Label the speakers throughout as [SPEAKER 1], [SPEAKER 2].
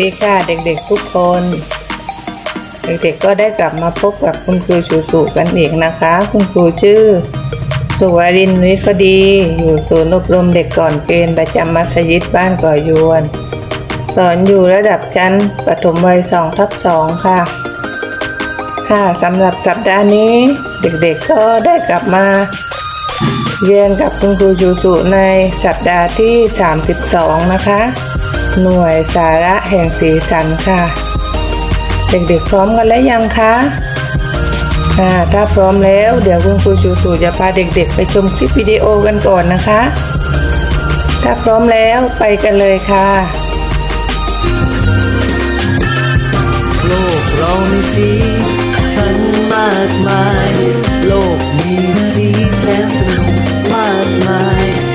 [SPEAKER 1] ดีค่ะเด็กๆทุกคน เด็กๆก็ได้กลับมาพบกับคุณครูชูสุกันอีกนะคะ คุณครูชื่อ สุวรินทร์วิทย์พดี อยู่ศูนย์อบรมเด็กก่อนเกณฑ์ประจำมัสยิดบ้านก่อยวน สอนอยู่ระดับชั้นประถมวัย2ทับ2ค่ะ ค่ะสำหรับสัปดาห์นี้ เด็กๆก็ได้กลับมาเรียนกับคุณครูชูสุในสัปดาห์ที่ 32 นะคะ หน่วยสาระแห่งสีสันค่ะ เด็กๆพร้อมกันแล้วยังคะอ่าถ้าพร้อมแล้วเดี๋ยวคุณครูชูสุจะพาเด็กๆ ไปชมคลิปวิดีโอกันก่อนนะคะ ถ้าพร้อมแล้วไปกันเลยค่ะ
[SPEAKER 2] โลกเรามีสีสันมากมาย โลกมีสีแสนสนุกมากมาย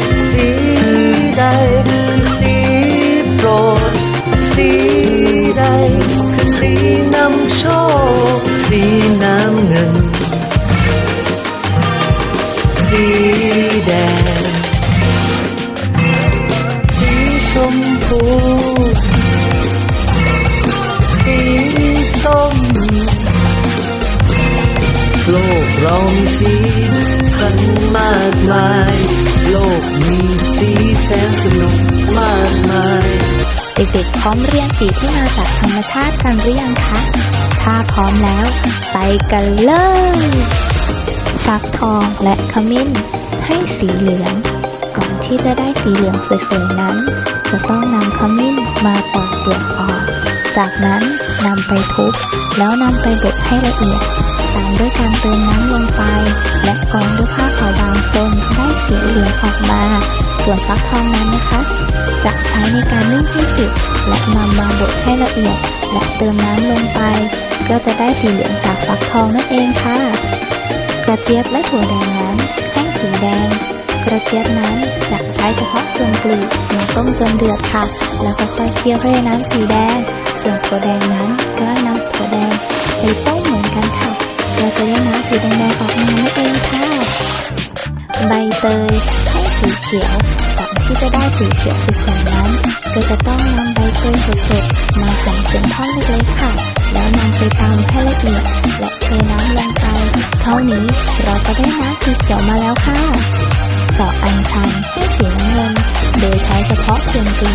[SPEAKER 2] นำโชค สีน้ำเงิน สีแดง สีชมพู สีส้ม โลกเรามีสีสันมากมาย โลกมีสีแสนสนุกมากมาย
[SPEAKER 3] ด็กๆ พร้อมเรียนสีที่มาจากธรรมชาติกันหรือยังคะ ถ้าพร้อมแล้ว ไปกันเลยฟักทองและขมิ้น ให้สีเหลือง ก่อนที่จะได้สีเหลืองสวยๆนั้น จะต้องนำขมิ้นมาปอกเปลือกออก จากนั้นนำไปทุบแล้วนำไปบดให้ละเอียด ตามด้วยการเติมน้ำลงไป และกรองด้วยผ้าขาวบางจนได้สีเหลืองออกมา ส่วนฟักทองนั้นนะคะ จะ ในการนึ่งให้สุกและนำมาบดให้ละเอียด และเติมน้ำลงไป ก็จะได้สีเหลืองจากฟักทองนั่นเองค่ะ กระเจี๊ยบและถั่วแดงนั้นแห้งสีแดง กระเจี๊ยบนั้นจะใช้เฉพาะส่วนกลีบมาต้มจนเดือดค่ะ แล้วค่อยๆเคี่ยวให้น้ำสีแดง ส่วนถั่วแดงนั้นก็นำถั่วแดงไปต้มเหมือนกันค่ะเราจะได้น้ำสีแดงๆออกมานั่นเองค่ะ ใบเตยให้สีเขียว ที่จะได้สีเขียวสวยๆนั้นก็จะต้องนำใบเตยสดๆมาหั่นเป็นท่อนเล็กๆค่ะ แล้วนำไปตำให้ละเอียดและเทน้ำลงไปเท่านี้เราก็ได้น้ำสีเขียวมาแล้วค่ะดออัญชันให้สีน้ำเงินโดยใช้เฉพาะส่วนกลี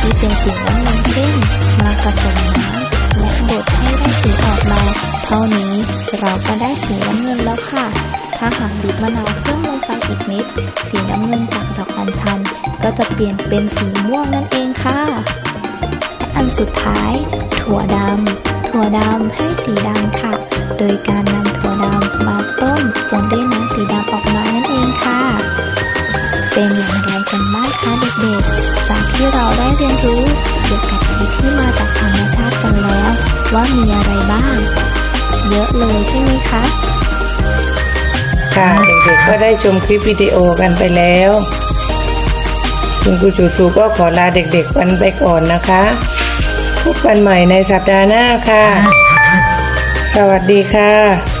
[SPEAKER 3] ที่เป็นสีน้ำเงินเข้มมาผสมน้ำและบดให้ได้สีออกมาเท่านี้เราก็ได้สีน้ำเงินแล้วค่ะ ถ้าหากบีบมะนาวเพิ่มลงไปอีกนิด สีน้ำเงิน จะเปลี่ยนเป็นสีม่วงนั่นเองค่ะและอันสุดท้าย ถั่วดำ ถั่วดำให้สีดำค่ะ โดยการนำถั่วดำมาต้มจนได้น้ำสีดำออกมานั่นเองค่ะ เป็นอย่างไรกันบ้างคะเด็กๆ จากที่เราได้เรียนรู้เกี่ยวกับสีที่มาจากธรรมชาติกันแล้ว ว่ามีอะไรบ้าง เยอะเลยใช่ไหมคะ
[SPEAKER 1] ค่ะเด็กๆก็ได้ชมคลิปวิดีโอกันไปแล้ว คุณครูชูชูก็ขอลาเด็กๆกันไปก่อนนะคะ พบกันใหม่ในสัปดาห์หน้าค่ะ สวัสดีค่ะ